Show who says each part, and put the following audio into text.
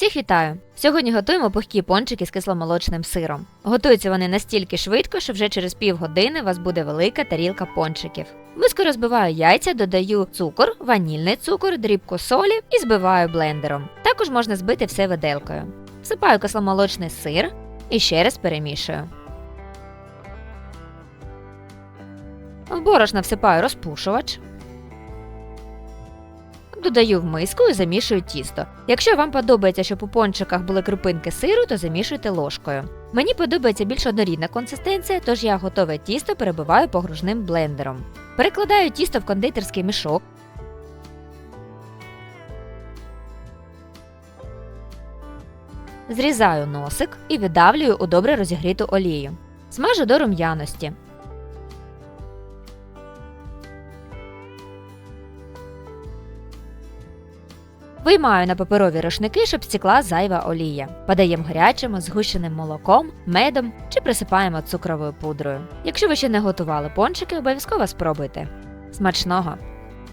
Speaker 1: Всіх вітаю! Сьогодні готуємо пухкі пончики з кисломолочним сиром. Готуються вони настільки швидко, що вже через півгодини у вас буде велика тарілка пончиків. Миску розбиваю яйця, додаю цукор, ванільний цукор, дрібку солі і збиваю блендером. Також можна збити все виделкою. Всипаю кисломолочний сир і ще раз перемішую. В борошно всипаю розпушувач. Додаю в миску і замішую тісто. Якщо вам подобається, щоб у пончиках були крупинки сиру, то замішуйте ложкою. Мені подобається більш однорідна консистенція, тож я готове тісто перебиваю погружним блендером. Перекладаю тісто в кондитерський мішок. Зрізаю носик і видавлюю у добре розігріту олію. Смажу до рум'яності. Виймаю на паперові рушники, щоб стікла зайва олія. Подаємо гарячим, згущеним молоком, медом чи присипаємо цукровою пудрою. Якщо ви ще не готували пончики, обов'язково спробуйте. Смачного!